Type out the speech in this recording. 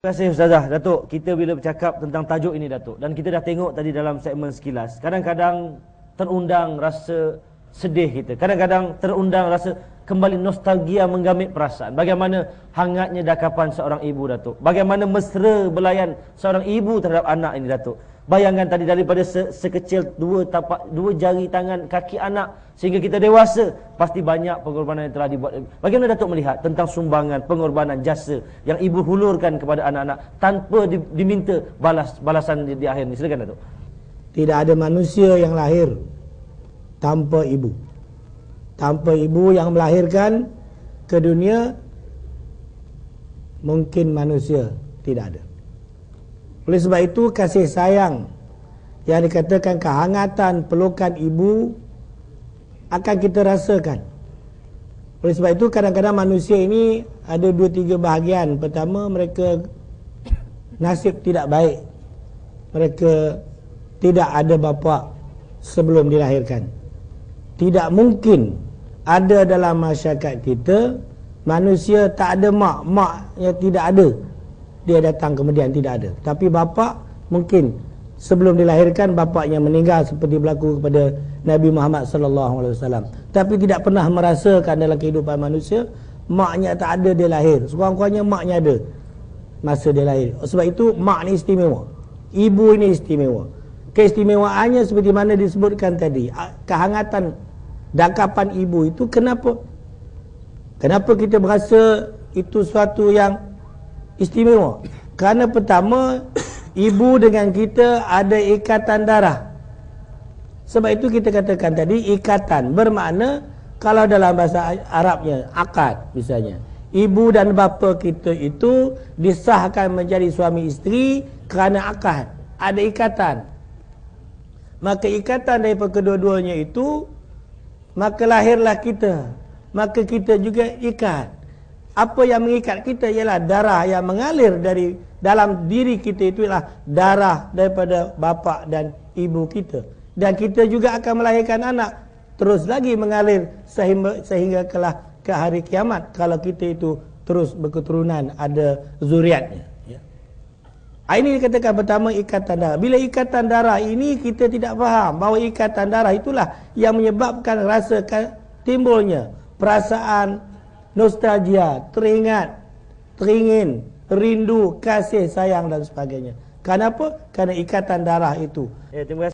Terima kasih Ustazah. Datuk Kita bila bercakap tentang tajuk ini Datuk Dan kita dah tengok tadi dalam segmen sekilas Kadang-kadang terundang rasa sedih kita. Kadang-kadang terundang rasa kembali nostalgia menggamit perasaan. Bagaimana hangatnya dakapan seorang ibu Datuk? Bagaimana mesra belayan seorang ibu terhadap anak ini Datuk Bayangkan tadi daripada se sekecil dua tapak dua jari tangan kaki anak sehingga kita dewasa pasti banyak pengorbanan yang telah dibuat. Bagaimana Datuk melihat tentang sumbangan, pengorbanan, jasa yang ibu hulurkan kepada anak-anak tanpa di diminta balas balasan di, di akhir ini. Silakan Datuk. Tidak ada manusia yang lahir tanpa ibu. Tanpa ibu yang melahirkan ke dunia mungkin manusia tidak ada. Oleh sebab itu kasih sayang yang dikatakan kehangatan pelukan ibu akan kita rasakan. Oleh sebab itu kadang-kadang manusia ini ada dua tiga bahagian. Pertama mereka nasib tidak baik. Mereka tidak ada bapa sebelum dilahirkan. Tidak mungkin ada dalam masyarakat kita manusia tak ada mak, mak yang tidak ada dia datang kemudian tidak ada. Tapi bapa mungkin sebelum dilahirkan bapaknya meninggal seperti berlaku kepada Nabi Muhammad sallallahu alaihi wasallam. Tapi tidak pernah merasakan dalam kehidupan manusia maknya tak ada dia lahir. Sekurang-kurangnya maknya ada masa dia lahir. Sebab itu mak ni istimewa. Ibu ini istimewa. Keistimewaannya seperti mana disebutkan tadi, kehangatan dakapan ibu itu kenapa? Kenapa kita berasa itu suatu yang istimewa. Kerana pertama, ibu dengan kita ada ikatan darah. Sebab itu kita katakan tadi ikatan bermakna kalau dalam bahasa Arabnya akad misalnya. Ibu dan bapa kita itu disahkan menjadi suami isteri kerana akad. Ada ikatan. Maka ikatan daripada kedua-duanya itu maka lahirlah kita. Maka kita juga ikat apa yang mengikat kita ialah darah yang mengalir dari dalam diri kita itu ialah darah daripada bapa dan ibu kita. Dan kita juga akan melahirkan anak. Terus lagi mengalir sehingga sehingga kelah ke hari kiamat. Kalau kita itu terus berketurunan ada zuriatnya. Ya. Ah, ini dikatakan pertama ikatan darah. Bila ikatan darah ini kita tidak faham bahawa ikatan darah itulah yang menyebabkan rasa timbulnya perasaan nostalgia, teringat, teringin, rindu, kasih sayang dan sebagainya. Kenapa? Karena ikatan darah itu. Ya, terima kasih.